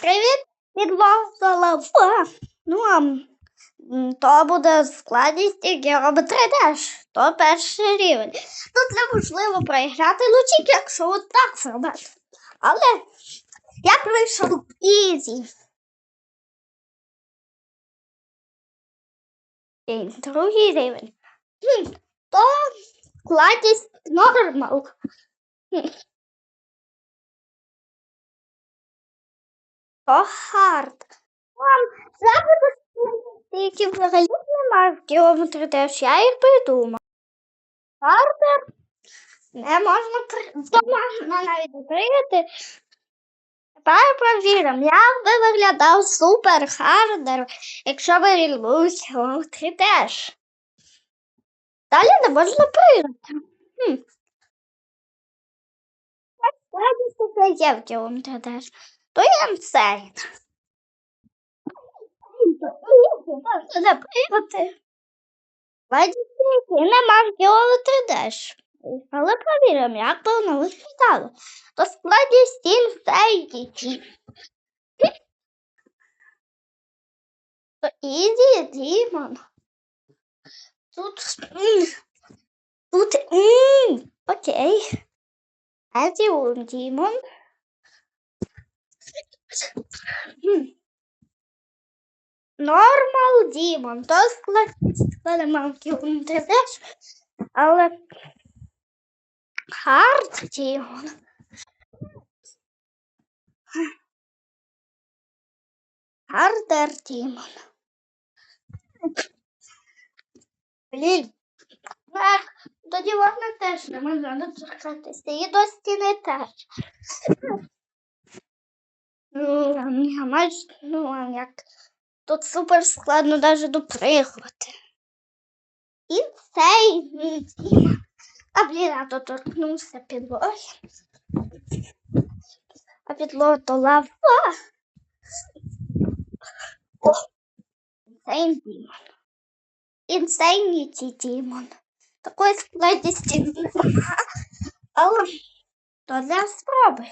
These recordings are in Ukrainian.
привіт! Підлога лава. Ну, а то буде складність, тільки робить 3D. То перший рівень. Тут неможливо проіграти лучик, якщо от так зробити. Але я прийшов ізі. Другий рівень. То складність нормал. Хм. То хард. Вам запити які взагалі немає в кілометрі теж, я їх придумав. Хардер не можна можна навіть прийняти. Тепер провіримо, як би виглядав супер хардер, якщо би він був теж. Далі не можна прийняти. Хм. Складність це є в кілометрі теж. То є інсейн. Можна прийняти. Складність нема в кілометрі теж. Але провіримо, як воно виглядало. То складність інсейні. То ізі Дімон. Тут. Тут. Окей. Езі Дімон. Нормал Дімон. То складемо в теж. Але Хард Дімон. Хардер Дімон. Блін. Ех, тоді вона теж не можна доторкатися. І до стіни теж. Ну, майже, ну, як тут супер складно навіть допригувати. І цей то торкнувся підлоги. А підлога то лава. Інсейн Дімон. Інсейніті Дімон. Такої складності. Але то для спроби.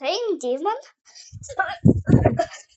Інсейн Дімон.